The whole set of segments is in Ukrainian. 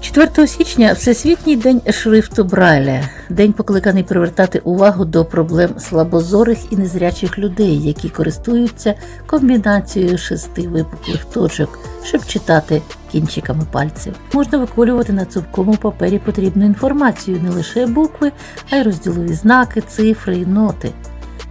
4 січня Всесвітній день шрифту Брайля, день покликаний привертати увагу до проблем слабозорих і незрячих людей, які користуються комбінацією шести випуклих точок, щоб читати кінчиками пальців. Можна виколювати на цупкому папері потрібну інформацію, не лише букви, а й розділові знаки, цифри і ноти.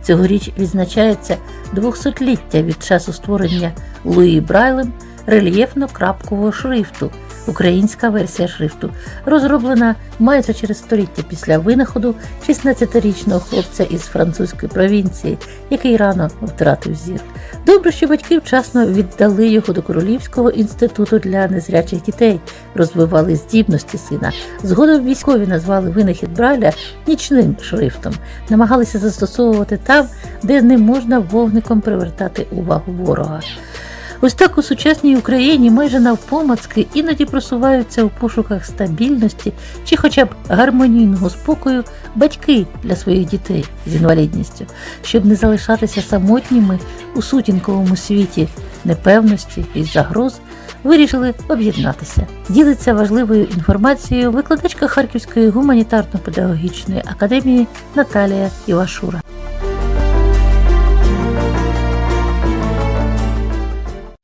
Цьогоріч відзначається 200-ліття від часу створення Луї Брайлем рельєфно-крапкового шрифту, українська версія шрифту, розроблена майже через століття після винаходу 16-річного хлопця із французької провінції, який рано втратив зір. Добре, що батьки вчасно віддали його до Королівського інституту для незрячих дітей, розвивали здібності сина. Згодом військові назвали винахід Брайля нічним шрифтом, намагалися застосовувати там, де не можна вогником привертати увагу ворога. Ось так у сучасній Україні майже навпомацки іноді просуваються у пошуках стабільності чи хоча б гармонійного спокою батьки для своїх дітей з інвалідністю, щоб не залишатися самотніми у сутінковому світі непевності і загроз, вирішили об'єднатися. Ділиться важливою інформацією викладачка Харківської гуманітарно-педагогічної академії Наталія Івашура.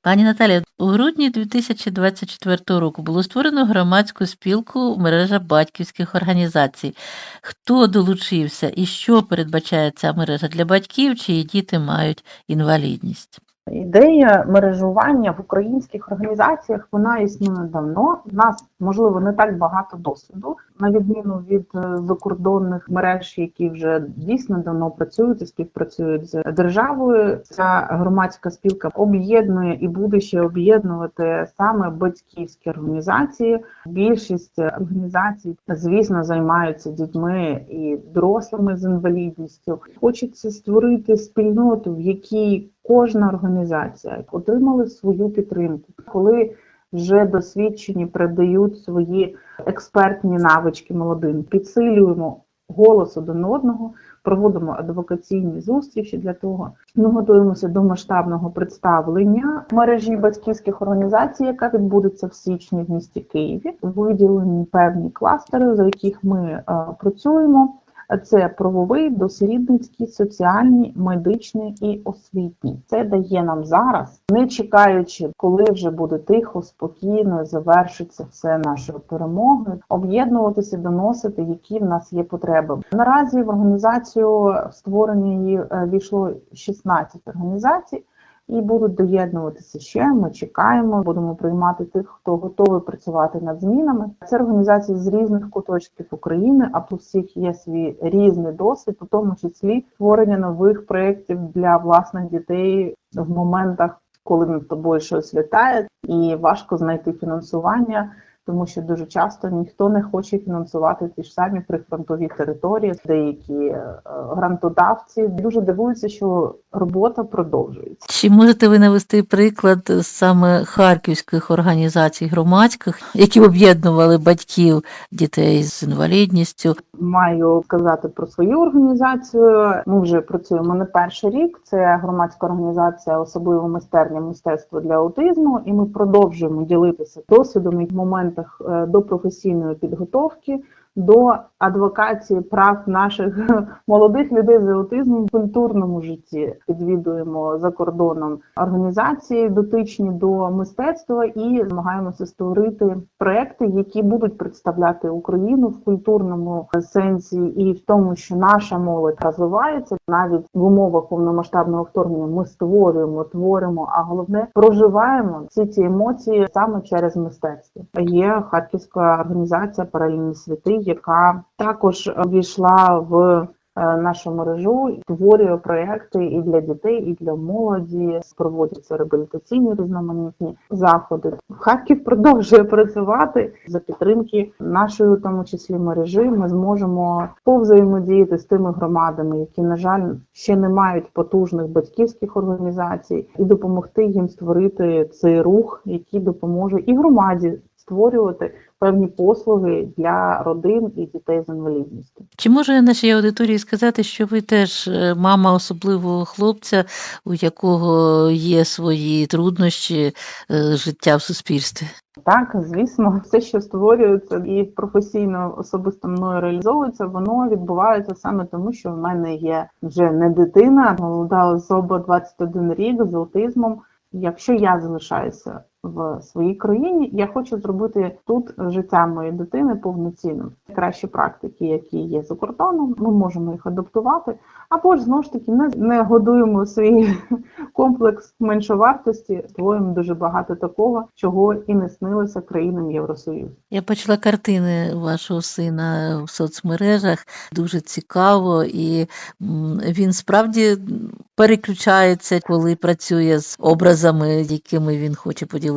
Пані Наталія, у грудні 2024 року було створено громадську спілку мережа батьківських організацій. Хто долучився і що передбачає ця мережа для батьків, чиї діти мають інвалідність? Ідея мережування в українських організаціях вона існує давно. У нас можливо не так багато досвіду, на відміну від е, закордонних мереж, які вже дійсно давно працюють і співпрацюють з державою. Ця громадська спілка об'єднує і буде ще об'єднувати саме батьківські організації. Більшість організацій, звісно, займаються дітьми і дорослими з інвалідністю. Хочеться створити спільноту, в якій кожна організація отримала свою підтримку, коли вже досвідчені передають свої експертні навички молодим, підсилюємо голос один одного, проводимо адвокаційні зустрічі для того. Ми готуємося до масштабного представлення мережі батьківських організацій, яка відбудеться в січні в місті Києві. Виділені певні кластери, за яких ми е, працюємо. Це правовий, дослідницький, соціальний, медичний і освітній. Це дає нам зараз, не чекаючи, коли вже буде тихо, спокійно завершиться все нашою перемогою, об'єднуватися, доносити, які в нас є потреби. Наразі в організацію створення її е, війшло 16 організацій. І будуть доєднуватися ще. Ми чекаємо, будемо приймати тих, хто готовий працювати над змінами. Це організації з різних куточків України, а у всіх є свій різний досвід, у тому числі створення нових проєктів для власних дітей в моментах, коли над тобою щось літає, і важко знайти фінансування. Тому що дуже часто ніхто не хоче фінансувати ті ж самі прифронтові території. Деякі е, грантодавці дуже дивуються, що робота продовжується. Чи можете ви навести приклад саме харківських організацій громадських, які об'єднували батьків дітей з інвалідністю? Маю сказати про свою організацію. Ми вже працюємо не перший рік. Це громадська організація, особливо майстерня мистецтво для аутизму, і ми продовжуємо ділитися досвідом і в моментах е, до професійної підготовки. До адвокації прав наших молодих людей з аутизмом в культурному житті відвідуємо за кордоном організації, дотичні до мистецтва, і намагаємося створити проекти, які будуть представляти Україну в культурному сенсі, і в тому, що наша молодь розвивається навіть в умовах повномасштабного вторгнення. Ми створюємо, творимо, а головне проживаємо всі ці емоції саме через мистецтво. Є харківська організація Паралельні світи, яка також увійшла в е, нашу мережу, створює проекти і для дітей, і для молоді. Проводяться реабілітаційні різноманітні заходи. Харків продовжує працювати за підтримки нашої, у тому числі мережі. Ми зможемо повзаємодіяти з тими громадами, які на жаль ще не мають потужних батьківських організацій, і допомогти їм створити цей рух, який допоможе і громаді створювати певні послуги для родин і дітей з інвалідністю. Чи можу я нашій аудиторії сказати, що ви теж е, мама особливого хлопця, у якого є свої труднощі е, життя в суспільстві? Так, звісно, все, що створюється і професійно особисто мною реалізовується, воно відбувається саме тому, що в мене є вже не дитина, молода особа 21 рік з аутизмом. Якщо я залишаюся в своїй країні, я хочу зробити тут життя моєї дитини повноцінним. Кращі практики, які є за кордоном, ми можемо їх адаптувати, або ж знову ж таки не, не годуємо свій комплекс меншовартості, створюємо дуже багато такого, чого і не снилося країнам Євросоюзу. Я бачила картини вашого сина в соцмережах. Дуже цікаво, і він справді переключається, коли працює з образами, якими він хоче поділитися.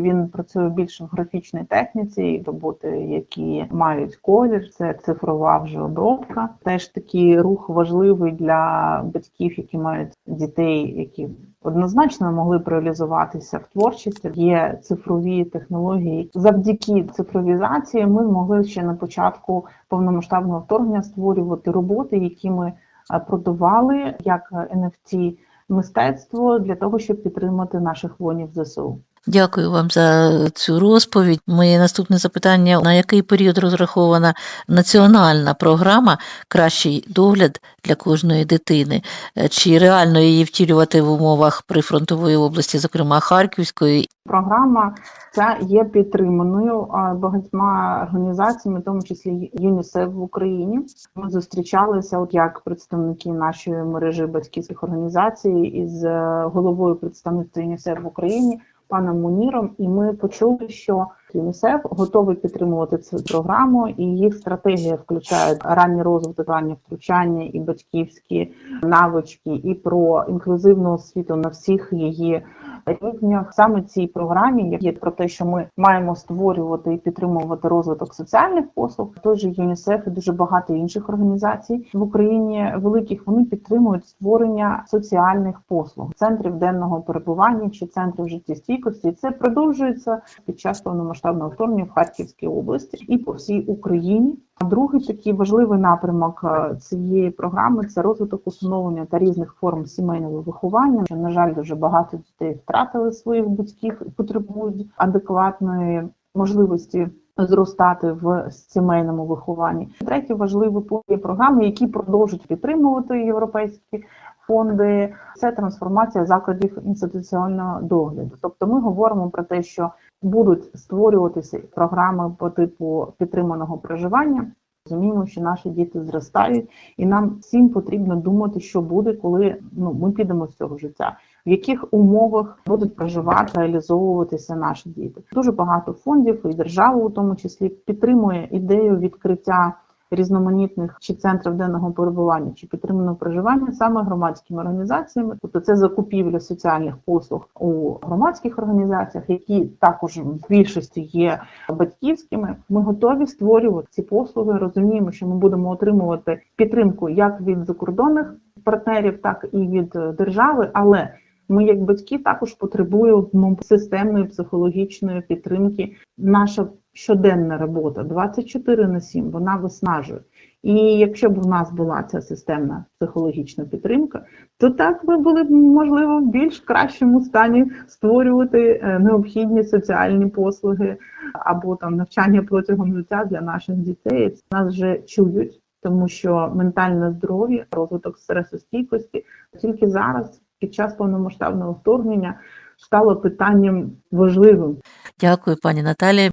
Він працює більше в графічній техніці, роботи, які мають колір, це цифрова вже обробка. Теж такий рух важливий для батьків, які мають дітей, які однозначно могли б реалізуватися в творчості. Є цифрові технології. Завдяки цифровізації ми змогли ще на початку повномасштабного вторгнення створювати роботи, які ми е, продавали як NFT мистецтво для того, щоб підтримати наших воїнів ЗСУ. Дякую вам за цю розповідь. Моє наступне запитання: на який період розрахована національна програма Кращий догляд для кожної дитини? Чи реально її втілювати в умовах прифронтової області, зокрема Харківської? Програма ця є підтриманою багатьма організаціями, в тому числі ЮНІСЕФ в Україні. Ми зустрічалися, от як представники нашої мережі батьківських організацій із е, головою представництва ЮНІСЕФ в Україні. Паном Муніром, і ми почули, що ЮНІСЕФ готовий підтримувати цю програму, і їх стратегія включає ранній розвиток, раннє втручання і батьківські навички, і про інклюзивну освіту на всіх її рівнях. Саме цій програмі є про те, що ми маємо створювати і підтримувати розвиток соціальних послуг. Той же ЮНІСЕФ і дуже багато інших організацій в Україні великих вони підтримують створення соціальних послуг, центрів денного перебування чи центрів життєстійкості. Це продовжується під час повномасштабного вторгнення в Харківській області і по всій Україні. А Другий такий важливий напрямок е, цієї програми це розвиток усиновлення та різних форм сімейного виховання. На жаль, дуже багато дітей втратили своїх батьків потребують адекватної можливості зростати в сімейному вихованні. Третій важливий пункт є програми, які продовжують підтримувати європейські фонди. Це трансформація закладів інституціонального догляду. Тобто, ми говоримо про те, що будуть створюватися програми по типу підтриманого проживання. Розуміємо, що наші діти зростають, і нам всім потрібно думати, що буде, коли ну ми підемо з цього життя, в яких умовах будуть проживати, реалізовуватися наші діти. Дуже багато фондів і держава, у тому числі, підтримує ідею відкриття різноманітних чи центрів денного перебування, чи підтриманого проживання саме громадськими організаціями. Тобто це закупівля соціальних послуг у громадських організаціях, які також в більшості є батьківськими. Ми готові створювати ці послуги. Розуміємо, що ми будемо отримувати підтримку як від закордонних партнерів, так і від держави, але ми, як батьки, також потребуємо системної психологічної підтримки. Наша щоденна робота 24 на 7, вона виснажує. І якщо б у нас була ця системна психологічна підтримка, то так ми були б можливо в більш кращому стані створювати е, необхідні соціальні послуги або там навчання протягом життя для наших дітей. Нас вже чують, тому що ментальне здоров'я, розвиток стресостійкості тільки зараз, під час повномасштабного вторгнення, стало питанням важливим. Дякую, пані Наталія.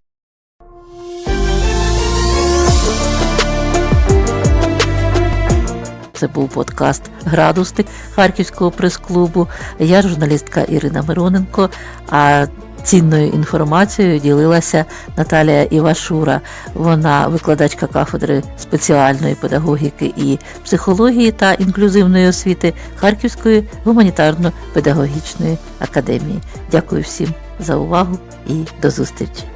Це був подкаст Градусник Харківського прес-клубу. Я журналістка Ірина Мироненко. А цінною інформацією ділилася Наталія Івашура. Вона викладачка кафедри спеціальної педагогіки і психології та інклюзивної освіти Харківської гуманітарно-педагогічної академії. Дякую всім за увагу і до зустрічі!